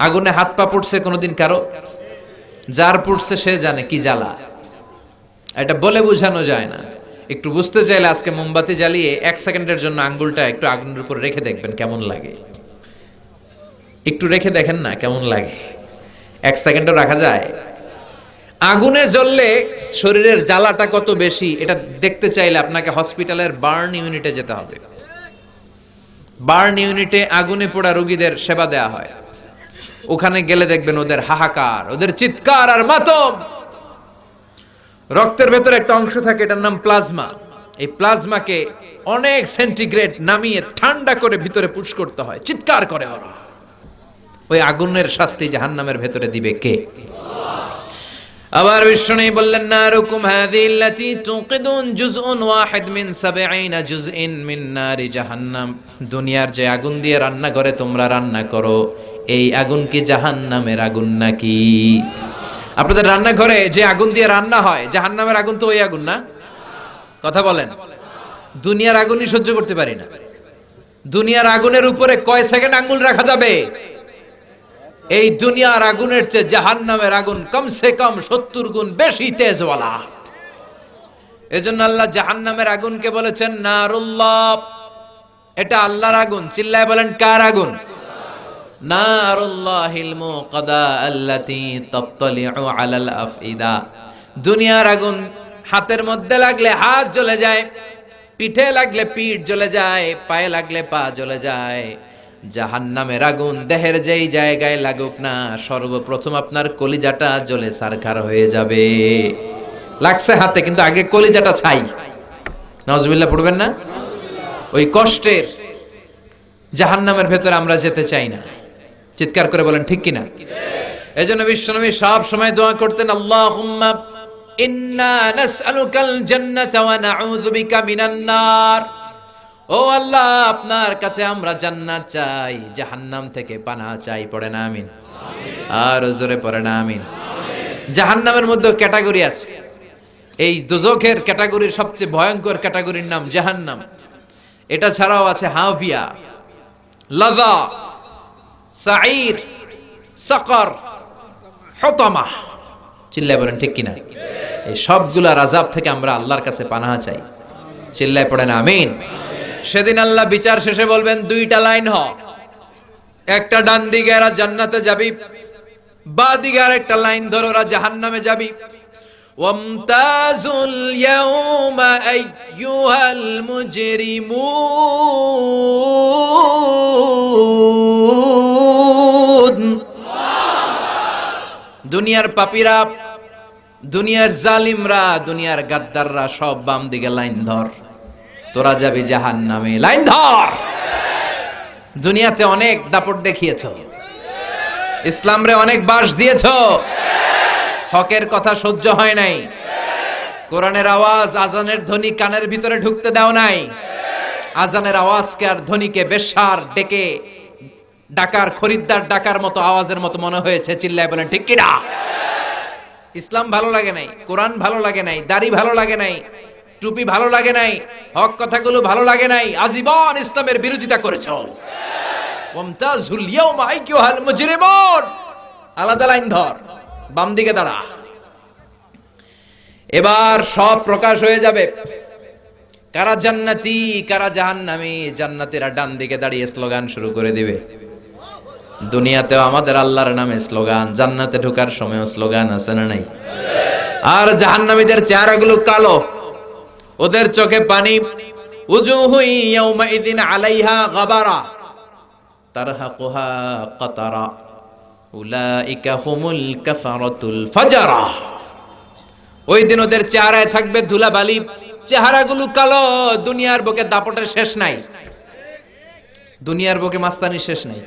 আগুনে হাত পা পড়ছে কোনোদিন কারও? যার পড়ছে সে জানে কি জ্বালা। এটা বলে বোঝানো যায় না। একটু বুঝতে চাইলে আজকে মোমবাতি জ্বালিয়ে এক সেকেন্ডের জন্য আঙ্গুলটা একটু আগুনের উপর রেখে দেখবেন কেমন লাগে। একটু রেখে দেখেন না কেমন লাগে। এক সেকেন্ডও রাখা যায়। আগুনে জ্বললে শরীরের জ্বালাটা কত বেশি, এটা দেখতে চাইলে আপনাকে হসপিটালের বার্ন ইউনিটে যেতে হবে। বার্ন ইউনিটে আগুনে পোড়া রোগীদের সেবা দেয়া হয়। ওখানে গেলে দেখবেন ওদের হাহাকার, ওদের চিৎকার আর মাতম। রক্তের ভেতরে একটা অংশ থাকে, এটার নাম প্লাজমা। এই প্লাজমাকে অনেক সেন্টিগ্রেড নামিয়ে ঠান্ডা করে ভিতরে পুশ করতে হয়। চিৎকার করে ওরা। ওই আগুনের শাস্তি জাহান্নামের ভেতরে দিবে কে? আবার বিষ্ণু বললেন, না, রুকুম হাদিল্লাতি তুকিদুন জুজউন ওয়াহিদ মিন 70 জুজইন মিন নারি জাহান্নাম। দুনিয়ার যে আগুন দিয়ে রান্না করে তোমরা রান্না করো এই আগুন কি জাহান্নামের আগুন নাকি? আপনাদের রান্নাঘরে যে আগুন দিয়ে রান্না হয়, জাহান্নামের আগুন তো ওই আগুন না? কথা বলেন। দুনিয়ার আগুনই সহ্য করতে পারি না। দুনিয়ার আগুনের উপরে কয় সেকেন্ড আঙ্গুল রাখা যাবে? এই দুনিয়ার আগুনের চেয়ে জাহান্নামের আগুন কমসে কম সত্তর গুণ বেশি তেজওয়ালা। এজন্য আল্লাহ জাহান জাহান্নামের আগুনকে বলেছেন, নারুল্লাহ। এটা আল্লাহর আগুন। চিল্লায় বলেন, কার আগুন? দুনিয়ার আগুন হাতের মধ্যে লাগলে হাত জ্বলে যায়, পিঠে লাগলে পিঠ জ্বলে যায়, পায়ে লাগলে পা জ্বলে যায়। জাহান জাহান্নামের আগুন দেহের যেই জায়গায় লাগুক না, সর্বপ্রথম আপনার কলিজাটা জ্বলে সারখার হয়ে যাবে। লাগছে হাতে, কিন্তু আগে কলিজাটা ছাই। নজবিল্লা পড়বেন না? ওই কষ্টের জাহান্নামের ভেতরে আমরা যেতে চাই না। চিৎকার করে বলেন, ঠিক কিনা? এই জন্য বিশ্বনবী সব সময় দোয়া করতেন নার। ও আল্লাহ, আপনার কাছে আমরা চাই, জাহান্নাম থেকে পানা চাই আমিন। আর আমিন। জাহান্নামের ক্যাটাগরি আছে। এই দুজখের ক্যাটাগরির সবচেয়ে ভয়ঙ্কর ক্যাটাগরির নাম জাহান্নাম। এটা ছাড়াও আছে হাভিয়া, লাযা সাঈর সাকর, হতমা। চিল্লায় বলেন, ঠিক কিনা? এই সবগুলা রাজাব থেকে আমরা আল্লাহর কাছে পানাহা চাই। চিল্লায় পড়েন, আমিন। সেদিন আল্লাহ বিচার শেষে বলবেন, দুইটা লাইন হ। একটা ডান দিকে এরা জান্নাতে যাবি, বা দিকে আর একটা লাইন ধরো, ওরা জাহান নামে যাবি। ওয়ামতাজুল ইয়াউমা দুনিয়ার পাপীরা, দুনিয়ার জালিমরা, দুনিয়ার গাদ্দাররা সব বাম দিকে লাইন ধর। তোরা যাবি জাহান নামে লাইন ধর! দুনিয়াতে অনেক দাপট দেখিয়েছ। ইসলাম রে অনেক বাস দিয়েছ। হকের কথা সহ্য হয় নাই। কোরআনের আওয়াজ আজানের ধ্বনি কানের ভিতরে ঢুকতে দাও নাই। আজানের আওয়াজকে আর ধ্বনিকে বেশার ডেকে ডাকার খরিদ্দার ডাকার মতো আওয়াজের মতো মনে হয়েছে, চিল্লায় বলেন, ঠিক কিনা? ইসলাম ভালো লাগে নাই, কোরআন ভালো লাগে নাই, দাড়ি ভালো লাগে নাই, টুপি ভালো লাগে নাই, হক কথাগুলো ভালো লাগে নাই, আজীবন ইসলামের বিরোধিতা করেছ। আলাদা লাইন ধর, বাম দিকে দাঁড়া। এবার সব প্রকাশ হয়ে যাবে। কারা জান্নাতি, কারা জাহান্নামী, জান্নাতীরা ডান দিকে দাঁড়িয়ে স্লোগান শুরু করে দিবে। দুনিয়াতেও আমাদের আল্লাহর নামে স্লোগান, জান্নাতে ঢোকার সময়ও স্লোগান আছে না নাই? আর জাহান্নামীদের চেহারাগুলো কালো, ওদের চোখে পানি। আলাইহা ওই দিন ওদের চেহারায় থাকবে কালো, দুনিয়ার শেষ নাই। দুনিয়ার বুকে মাস্তানি শেষ নাই।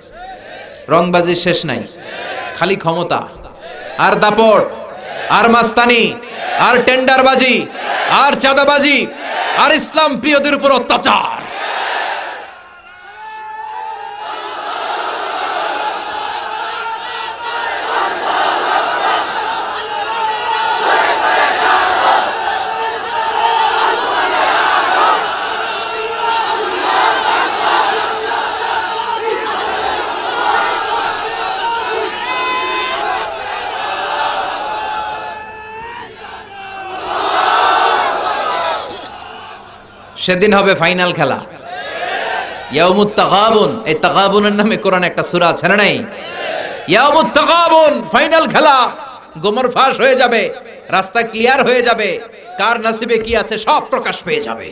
রংবাজির শেষ নাই। খালি ক্ষমতা। আর দাপট, আর মাস্তানি, আর টেন্ডারবাজি, আর চাঁদাবাজি, আর ইসলাম প্রিয়দের উপর অত্যাচার। সেদিন হবে ফাইনাল খেলা। এই নামে কোরআন একটা আছে না নাই? ফাইনাল খেলা। গোমর ফাঁস হয়ে যাবে, রাস্তা ক্লিয়ার হয়ে যাবে, কার নসিবে কি আছে সব প্রকাশ পেয়ে যাবে।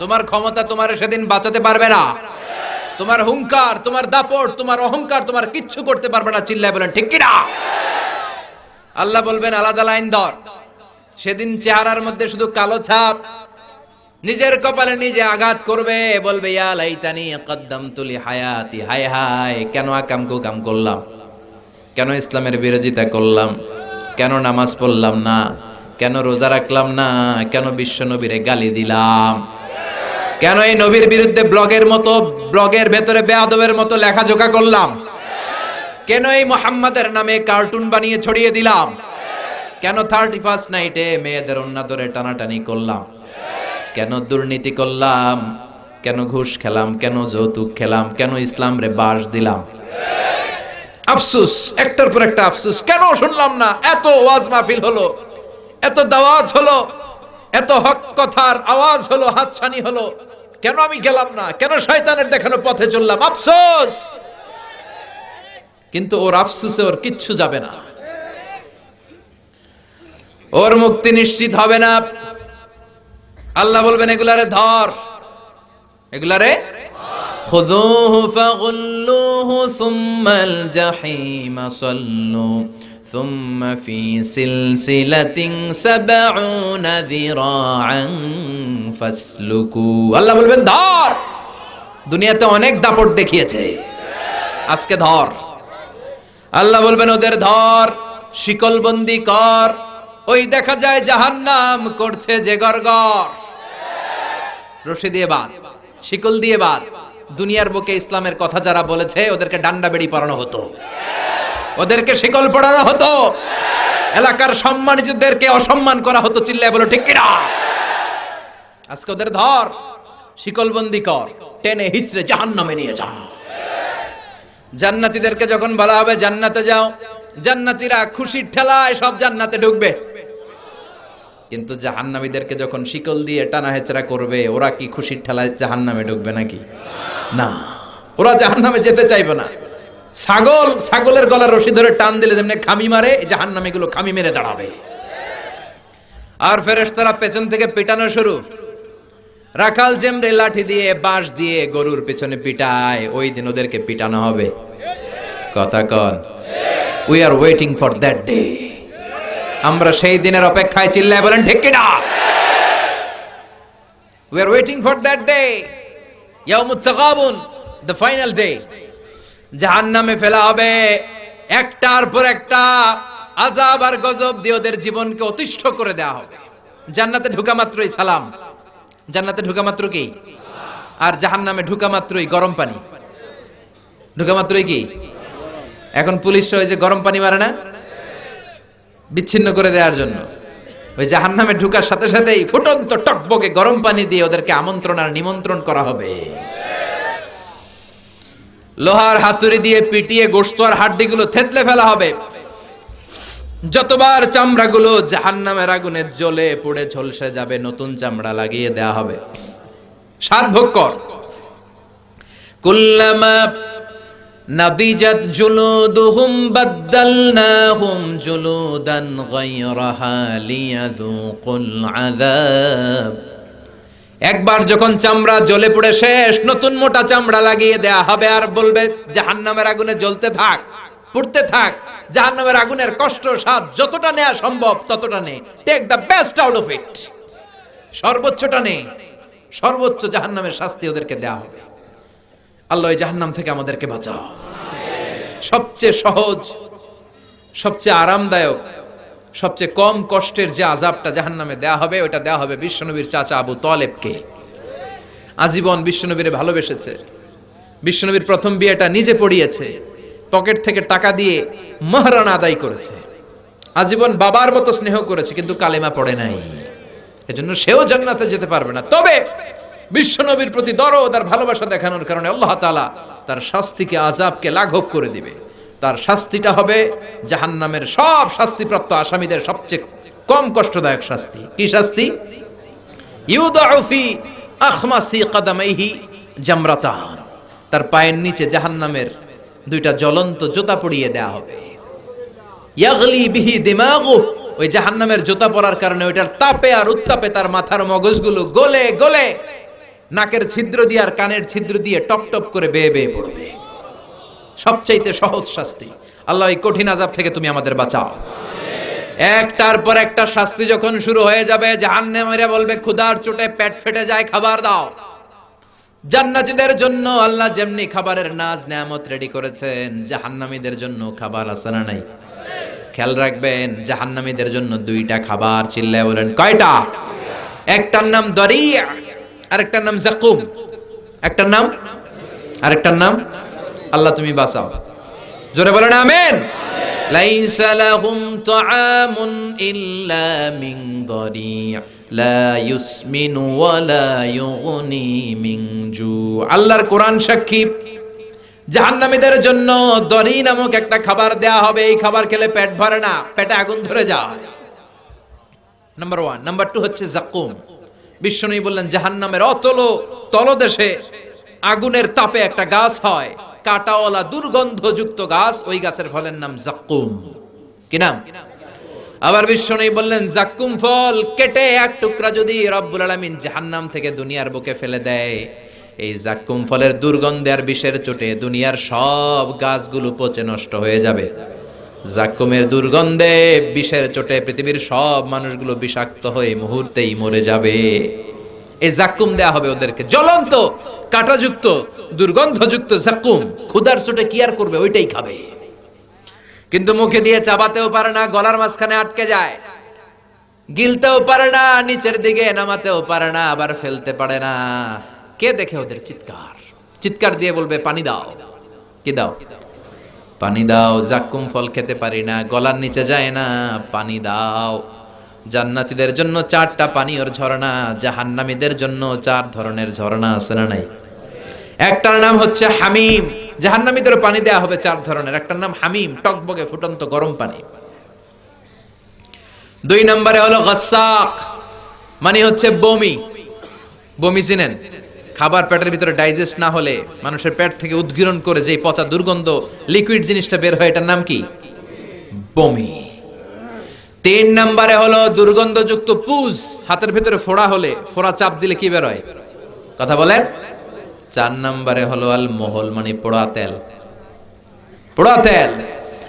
তোমার ক্ষমতা তোমার সেদিন বাঁচাতে পারবে না। তোমার হুঙ্কার তোমার দাপট, তোমার অহংকার, তোমার কিচ্ছু করতে পারবে না, চিল্লায় বলেন, ঠিক কিনা? আল্লাহ বলবেন, আলাদা লাইন ধর। সেদিন চেহারার মধ্যে শুধু কালো ছাপ নিজের কপালে নিজে আঘাত করবে, বলবে, ইয়া তুলি হায়াতি হায় হায়, কেন আকাম কুকাম করলাম? কেন ইসলামের বিরোধিতা করলাম? কেন নামাজ পড়লাম না? কেন রোজা রাখলাম না? কেন বিশ্ব নবীরে গালি দিলাম? কেন এই নবীর বিরুদ্ধে ব্লগের মতো, ব্লগের ভেতরে বেয়াদবের মতো লেখাজোকা করলাম? কেন এই মোহাম্মদের নামে কার্টুন বানিয়ে ছড়িয়ে দিলাম? কেন থার্টি ফার্স্ট নাইটে মেয়েদের অন্য ধরে টানাটানি করলাম? কেন দুর্নীতি করলাম? কেন ঘুষ খেলাম? কেন যৌতুক খেলাম? কেন ইসলাম রে বাস দিলাম? আফসুস, একটার পর একটা আফসুস। কেন শুনলাম না? এত ওয়াজ মাহফিল হলো, এত দাওয়াত হলো, এত হক কথার আওয়াজ হলো, হাতছানি হলো। কেন আমি গেলাম না? কেন শয়তানের দেখানো পথে চললাম? আফসোস! কিন্তু ওর আফসুসে ওর কিচ্ছু যাবে না। ওর মুক্তি নিশ্চিত হবে না। আল্লাহ বলবেন এগুলারে ধর এগুলারে خذوه فغلوه ثم الجحيم صلوا ثم في سلسلة سبعون ذراعا فاسلكوا আল্লাহ বলবেন ধর দুনিয়াতে অনেক দাপট দেখিয়েছে আজকে ধর আল্লাহ বলবেন ওদের ধর শিকলবন্দি কর ওই দেখা যায় জাহান্নাম করছে যে গরগর রশি দিয়ে বাদ, শিকল দিয়ে বাদ। দুনিয়ার বুকে ইসলামের কথা যারা বলেছে, ওদেরকে ডান্ডা বেড়ি পরানো হতো। ওদেরকে শিকল পড়ানো হতো। এলাকার সম্মানিতদেরকে অসম্মান করা হতো চিল্লায় বলো, ঠিক কিনা? আজকে ওদের ধর, শিকলবন্দি কর, টেনে হিচড়ে জাহান্নামে নিয়ে যা। জান্নাতীদেরকে যখন বলা হবে, জান্নাতে যাও। জান্নাতীরা খুশির ঠেলায় সব জান্নাতে ঢুকবে। কিন্তু জাহান্নামীদেরকে যখন শিকল দিয়ে টানা হেচড়া করবে, ওরা কি খুশির ঠেলায় জাহান্নামে ঢুকবে নাকি? না। ওরা জাহান্নামে যেতে চাইবে না। ছাগল, ছাগলের গলার রশি ধরে টান দিলে যেমনি খামি মারে জাহান্নামে গুলো খামি মেরে দাঁড়াবে। আর ফেরেশতারা পেছন থেকে পিটানো শুরু। রাখাল জেমরে লাঠি দিয়ে, বাঁশ দিয়ে গরুর পেছনে পিটায়, ওই দিন ওদেরকে পিটানো হবে। কথা কন। We are waiting for that day আমরা সেই দিনের অপেক্ষায় চিল্লায় বলেন, ঠিক কিনা? We are waiting for that day ইয়াউমুত তাগাবুন দ্য ফাইনাল ডে জাহান্নামে ফেলা হবে। একটার পর একটা আজাব আর গজব দিয়ে ওদের জীবনকে অতিষ্ঠ করে দেওয়া হবে। জান্নাতে ঢুকা মাত্রই সালাম। জান্নাতে ঢুকা মাত্র কি? আর জাহান্নামে ঢুকা মাত্রই গরম পানি। ঢুকা মাত্রই কি? এখন পুলিশ ওই যে গরম পানি মারে না? বিচ্ছিন্ন করে দেওয়ার জন্য। ওই জাহান নামে ঢুকার সাথে সাথেই ফুটন্ত টকবকে গরম পানি দিয়ে ওদেরকে আমন্ত্রণ আর নিমন্ত্রণ করা হবে। লোহার হাতুড়ি দিয়ে পিটিয়ে গোস্ত আর হাড্ডিগুলো থেতলে ফেলা হবে। যতবার চামড়াগুলো জাহান নামের আগুনে জ্বলে পুড়ে ঝলসে যাবে, নতুন চামড়া লাগিয়ে দেয়া হবে। সাত ভোগ কর। কুল্লামা নাদিজাত জুলুদুহুম বাদদালনাহুম জুলুদান গায়রাহা লিয়াযুকুল আযাব। একবার যখন চামড়া জ্বলে পড়ে শেষ, নতুন মোটা চামড়া লাগিয়ে দেয়া হবে আর বলবে, জাহান্নামের আগুনে জ্বলতে থাক, পড়তে থাক। জাহান্নামের আগুনের কষ্ট, স্বাদ যতটা নেওয়া সম্ভব ততটা নে। Take the best out of it সর্বোচ্চটা নে। সর্বোচ্চ জাহান্নামের শাস্তি ওদেরকে দেয়া হবে। আল্লাহ জাহান্নাম থেকে আমাদেরকে বাঁচাও। সবচেয়ে সহজ, সবচেয়ে আরামদায়ক, সবচেয়ে কম কষ্টের যে আজাবটা জাহান্নামে দেয়া হবে, ওটা দেয়া হবে বিশ্বনবীর চাচা আবু তলেবকে। আজীবন বিশ্বনবীরে ভালোবেসেছে। বিশ্বনবীর প্রথম বিয়েটা নিজে পড়িয়েছে। পকেট থেকে টাকা দিয়ে মহারানা আদায় করেছে। আজীবন বাবার মতো স্নেহ করেছে, কিন্তু কালেমা পড়ে নাই। এজন্য সেও জান্নাতে যেতে পারবে না। তবে বিশ্বনবীর প্রতি দরদ আর ভালোবাসা দেখানোর কারণে আল্লাহ তালা তার শাস্তিকে আজাবকে লাঘব করে দিবে। তার শাস্তিটা হবে জাহান্নামের সব শাস্তিপ্রাপ্ত আসামিদের সবচেয়ে কম কষ্টদায়ক শাস্তি। কি শাস্তি? তার পায়ের নিচে জাহান্নামের দুইটা জ্বলন্ত জোতা পরিয়ে দেয়া হবে। ইয়াগলি বিহি দিমাগু। ওই জাহান্নামের জুতা পরার কারণে ওইটার তাপে আর উত্তাপে তার মাথার মগজগুলো গলে গলে নাকের ছিদ্র দিয়ে আর কানের ছিদ্র দিয়ে টপ টপ করে বেয়ে বেয়ে পড়বে। সবচাইতে সহজ শাস্তি। আল্লাহ, এই কঠিন আজাব থেকে তুমি আমাদের বাঁচাও। একটার পর একটা শাস্তি যখন শুরু হয়ে যাবে জাহান্নামীরা বলবে, ক্ষুধার চোটে পেট ফেটে যায়, খাবার দাও। জান্নাতীদের জন্য আল্লাহ যেমনি খাবারের নাজ, নেয়ামত রেডি করেছেন, জাহান্নামীদের জন্য খাবার আছে না নাই? খেয়াল রাখবেন, জাহান্নামীদের জন্য দুইটা খাবার চিল্লায় বলেন, কয়টা? একটার নাম দরিয়া। আরেকটার নাম জাকুম একটার নাম আরেকটার নাম আল্লাহ তুমি বাঁচাও জোরে বলেন আমেন ليس لهم طعام إلا من ضريع لا يسمن ولا يغني من جوع আল্লাহর কোরআন সাক্ষী জাহান্নামীদের জন্য দরি নামক একটা খাবার দেয়া হবে এই খাবার খেলে পেট ভরে না পেটে আগুন ধরে যায় নাম্বার ওয়ান নাম্বার টু হচ্ছে জাকুম বিশ্বনবী বললেন, জাহান্নামের অতল তলদেশে আগুনের তাপে একটা গাছ হয়। কাটাওয়ালা দুর্গন্ধযুক্ত গাছ, ওই গাছের ফলের নাম জাক্কুম। কি নাম? আবার বিশ্বনবী বললেন, জাক্কুম ফল কেটে এক টুকরা যদি রব্বুল আলামিন জাহান্নাম থেকে দুনিয়ার বুকে ফেলে দেয়, এই জাক্কুম ফলের দুর্গন্ধে আর বিষের চোটে দুনিয়ার সব গাছগুলো পচে নষ্ট হয়ে যাবে। জাক্কুমের দুর্গন্ধে বিষের চোটে পৃথিবীর সব মানুষগুলো বিষাক্ত হয়ে মুহূর্তেই মরে যাবে। এই জাক্কুম দেয়া হবে ওদেরকে। জ্বলন্ত, কাঁটাযুক্ত, দুর্গন্ধযুক্ত জাক্কুম। ক্ষুধার চোটে কি আর করবে? ওইটাই খাবে। কিন্তু মুখে দিয়ে চাবাতেও পারে না, গলার মাঝখানে আটকে যায়। গিলতেও পারে না, নিচের দিকে নামাতেও পারে না, আবার ফেলতে পারে না। কে দেখে ওদের চিৎকার? চিৎকার দিয়ে বলবে, পানি দাও। কি দাও? পানি দাও জাক্কুম ফল খেতে পারি না, গলার নিচে যায় না, পানি দাও। জান্নাতীদের জন্য চারটা পানীয়র ঝর্ণা, জাহান্নামীদের জন্য চার ধরনের ঝর্ণা আছে না নাই? একটার নাম হচ্ছে হামিম। জাহান্নামীদের পানি দেয়া হবে চার ধরনের। একটার নাম হামিম, টকবগে ফুটন্ত গরম পানি। দুই নম্বরে হলো গসাক মানে হচ্ছে বমি। বমি চিনেন? খাবার পেটের ভিতরে ডাইজেস্ট না হলে মানুষের পেট থেকে উদ্গীরণ করে যে পচা দুর্গন্ধ লিকুইড জিনিসটা বের হয়, এটার নাম কি? বমি। তিন নম্বরে হলো দুর্গন্ধযুক্ত পুজ, হাতের ভিতরে ফোড়া হলে, ফোড়া চাপ দিলে কি বেরোয় কথা বলেন। চার নম্বরে হলো আল মহল মানে পোড়া তেল। পোড়া তেল।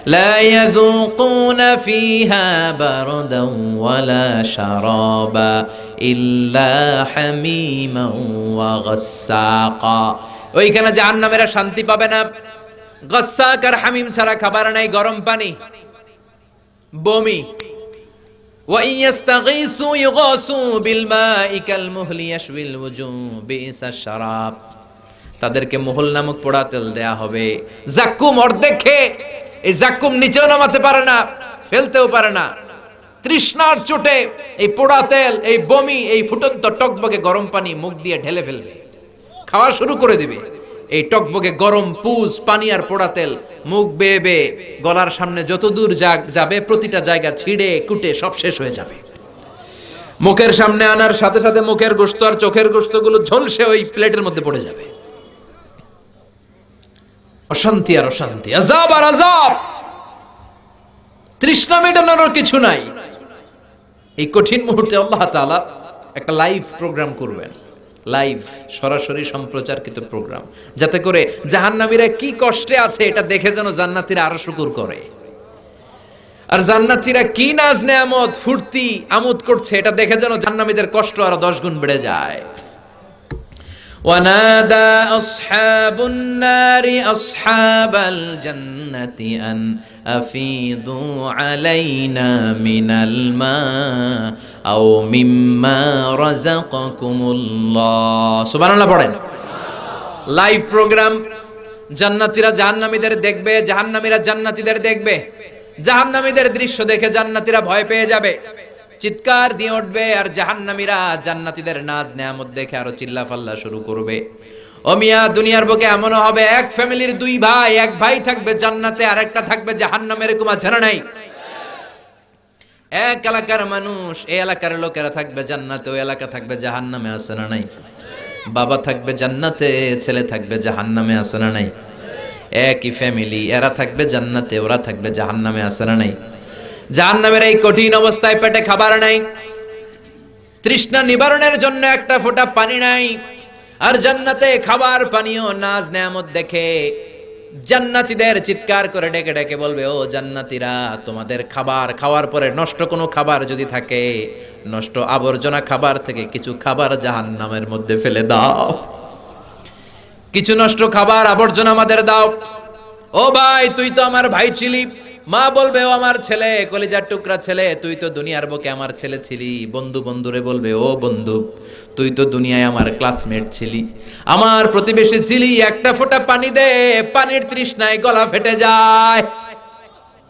لا يذوقون فيها بردا ولا شرابا إلا حميما وغساقا ওইখানে জাহান্নামেরা শান্তি পাবে না গসাক আর হামিম ছাড়া খাবার নাই গরম পানি বমি وإن يستغيثوا يغاثوا بالماء كالمهل يشوي الوجوه بئس الشراب তাদেরকে মোহল নামক পোড়া তেল দেয়া হবে জাক্কুম অর্ধেক খেয়ে এই জাক্কুম নিচেও নামাতে পারে না, ফেলতেও পারে না। তৃষ্ণার চোটে এই পোড়া তেল, এই বমি, এই ফুটন্ত টকবগে গরম পানি মুখ দিয়ে ঢেলে ফেলবে। খাওয়া শুরু করে দিবে। এই টকবগে গরম পুজ, পানি আর পোড়া তেল মুখ বেয়ে বেয়ে গলার সামনে যত দূর যাবে, প্রতিটা জায়গা ছিঁড়ে কুটে সব শেষ হয়ে যাবে। মুখের সামনে আনার সাথে সাথে মুখের গোস্ত আর চোখের গোস্তগুলো ঝলসে ওই প্লেটের মধ্যে পড়ে যাবে। অশান্তি আর অশান্তি। আজাব আর আজাব তৃষ্ণা মেটানোর কিছু নাই। এই কঠিন মুহূর্তে আল্লাহ তাআলা একটা লাইভ প্রোগ্রাম করবেন। লাইভ, সরাসরি সম্প্রচারকৃত প্রোগ্রাম। যাতে করে জাহান্নামীরা কি কষ্টে আছে এটা দেখে যেন জান্নাতীরা আরও শুকুর করে। আর জান্নাতীরা কি নাজ নেয়ামত ফুর্তি, আমোদ করছে এটা দেখে যেন জাহান্নামীদের কষ্ট আরও দশ গুণ বেড়ে যায়। ونادى أصحاب النار أصحاب الجنة أن أفيضوا علينا من الماء أو مما رزقكم الله سبحان الله পড়েন লাইভ প্রোগ্রাম জান্নাতীরা জাহান্নামীদের দেখবে জাহান্নামীরা জান্নাতীদের দেখবে জাহান্নামীদের দৃশ্য দেখে জান্নাতীরা ভয় পেয়ে যাবে চিৎকার দিয়ে উঠবে আর জাহান্নামীরা জান্নাতীদের নাজ নেয়ামত দেখে আরও চিল্লা ফাল্লা শুরু করবে। ও মিয়া, দুনিয়ার বুকে এমনও হবে, এক ফ্যামিলির দুই ভাই, এক ভাই থাকবে জান্নাতে আর একটা থাকবে জাহান্নামে এরকম আছে নাই? এক এলাকার মানুষ এই এলাকার লোকেরা থাকবে জান্নাতে ওই এলাকা থাকবে জাহান্নামে, আছে না নাই? বাবা থাকবে জান্নাতে, ছেলে থাকবে জাহান্নামে, আছে না নাই? একই ফ্যামিলি, এরা থাকবে জান্নাতে, ওরা থাকবে জাহান্নামে, আছে না নাই? জাহান্নামের এই কঠিন অবস্থায় পেটে খাবার নাই। তৃষ্ণা নিবারণের জন্য একটা ফোঁটা পানি নাই। আর জান্নাতে খাবার পানীয় নাজ নেয়ামত দেখে জান্নাতীদের চিৎকার করে ডেকে ডেকে বলবে, ও জান্নাতীরা, তোমাদের খাবার খাওয়ার পরে নষ্ট কোনো খাবার যদি থাকে, নষ্ট আবর্জনা খাবার থেকে কিছু খাবার জাহান্নামের মধ্যে ফেলে দাও। কিছু নষ্ট খাবার আবর্জনা আমাদের দাও। ও ভাই, তুই তো আমার ভাই ছিলি। মা বলবে, ও আমার ছেলে, কলিজার টুকরা ছেলে, তুই তো দুনিয়ার বুকে আমার ছেলে ছিলি। বন্ধু বন্ধুরে বলবে, ও বন্ধু, তুই তো দুনিয়ায় আমার ক্লাসমেট ছিলি। আমার প্রতিবেশী ছিলি, একটা ফোঁটা পানি দে, পানির তৃষ্ণায় গলা ফেটে যায়।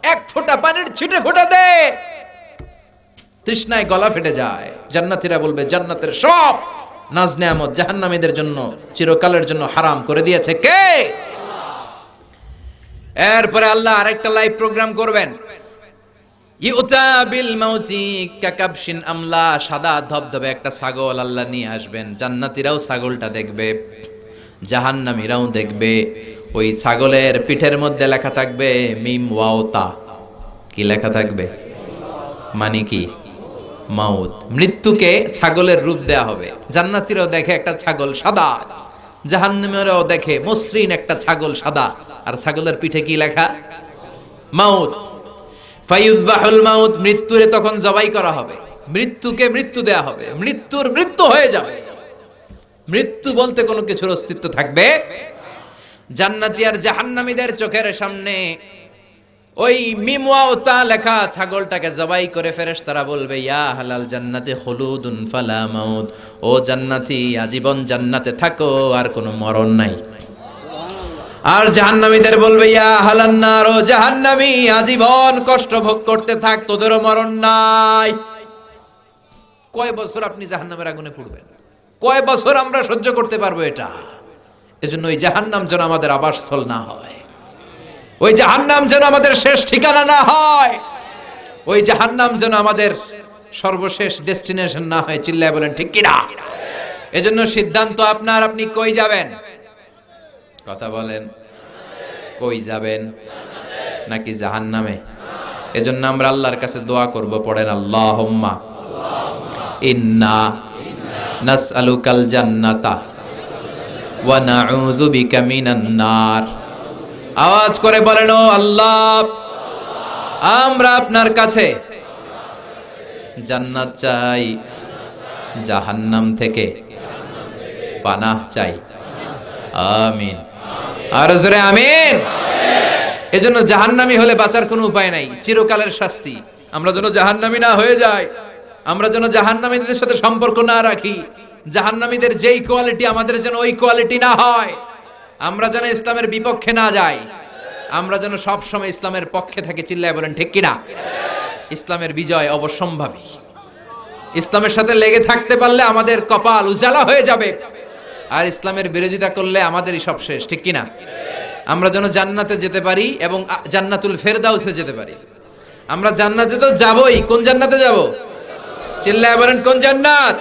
এক ফোঁটা পানির ছিটে ফোঁটা দে, তৃষ্ণায় গলা ফেটে যায়। জান্নাতীরা বলবে, জান্নাতের সব নাজ নেয়ামত জাহান্নামীদের জন্য, চিরকালের জন্য হারাম করে দিয়েছে কে? এরপরে আল্লাহ আরেকটা লাইভ প্রোগ্রাম করবেন। ইউতা বিল মাউতি কাকাবশিন আমলা, সাদা ধবধবে একটা ছাগল আল্লাহ নিয়ে আসবেন। জান্নাতীরাও ছাগলটা দেখবে, জাহান্নামীরাও দেখবে, ওই ছাগলের পিঠের মধ্যে লেখা থাকবে, মিম ওয়াওতা। কি লেখা থাকবে? মানে কি? মাউত। মৃত্যুকে ছাগলের রূপ দেয়া হবে। জান্নাতীরাও দেখে একটা ছাগল সাদা। জাহান্নামীরাও দেখে মসৃণ একটা ছাগল সাদা। আর ছাগলের পিঠে কি লেখা? মাউত। ফায়ুজবাহুল মাউত, মৃত্যুরে তখন জবাই করা হবে। মৃত্যুকে মৃত্যু দেয়া হবে। মৃত্যুর মৃত্যু হয়ে যাবে। মৃত্যু বলতে কোনো কিছুর অস্তিত্ব থাকবে? জান্নাতি আর জাহান্নামীদের চোখের সামনে ওই মিমওয়াওতা লেখা ছাগলটাকে জবাই করে ফেরেশতারা বলবে, ইয়া হালাল জান্নাতে খুলুদুন ফালা মাউত। ও জান্নাতি, আজীবন জান্নাতে থাকো, আর কোনো মরণ নাই। আর জাহান্নামীদের বলবে, ইয়া হালান্নার ও জাহান্নামী, আজীবন কষ্ট ভোগ করতে থাক, তোদেরও মরণ নাই। কয় বছর আপনি জাহান্নামের আগুনে পুড়বেন? কয় বছর আমরা সহ্য করতে পারব এটা? এজন্য ওই জাহান্নাম যেন আমাদের আবাসস্থল না হয়। ওই জাহান্নাম যেন আমাদের শেষ ঠিকানা না হয়। ওই জাহান্নাম যেন আমাদের সর্বশেষ ডেস্টিনেশন না হয়। চিল্লায় বলেন, ঠিক কিনা? এজন্য সিদ্ধান্ত আপনার, আপনি কই যাবেন? কথা বলেন, কই যাবেন? নাকি জাহান্নামে? এজন্য আমরা আল্লাহর কাছে দোয়া করব, পড়েন, আল্লাহুম্মা, ইন্না নাসআলুকাল জান্নাতা ওয়া নাউযু বিকা মিনান নার। আওয়াজ করে বলেন আল্লাহ, আমরা আপনার কাছে জান্নাত চাই, জাহান্নাম থেকে পানাহ চাই। আমিন। আর জোরে আমিন। এজন্য জাহান্নামি হলে বাঁচার কোনো উপায় নাই, চিরকালের শাস্তি। আমরা যেন জাহান্নামি না হয়ে যাই, আমরা যেন জাহান্নামীদের সাথে সম্পর্ক না রাখি, জাহান্নামীদের যেই কোয়ালিটি আমাদের যেন ওই কোয়ালিটি না হয়। আমরা যেন ইসলামের বিপক্ষে না যাই, আমরা যেন সব সময় ইসলামের পক্ষে থাকি, চিল্লায় বলেন, ঠিক কিনা? ইসলামের বিজয় অবশ্যম্ভাবী। ইসলামের সাথে লেগে থাকতে পারলে আমাদের কপাল উজালা হয়ে যাবে। আর ইসলামের বিরোধিতা করলে আমাদেরই সব শেষ, ঠিক কিনা? আমরা যেন জান্নাতে যেতে পারি এবং জান্নাতুল ফেরদাউসে যেতে পারি। আমরা জান্নাতে তো যাবই, কোন জান্নাতে যাব? চিল্লায় বলেন, কোন জান্নাত?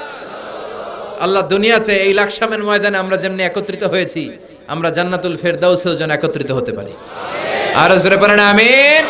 আল্লাহ দুনিয়াতে এই লাকসামের ময়দানে আমরা যেমনি একত্রিত হয়েছি আমরা জান্নাতুল ফেরদাউসেও যেন একত্রিত হতে পারি। আর জোরে পারেন আমিন।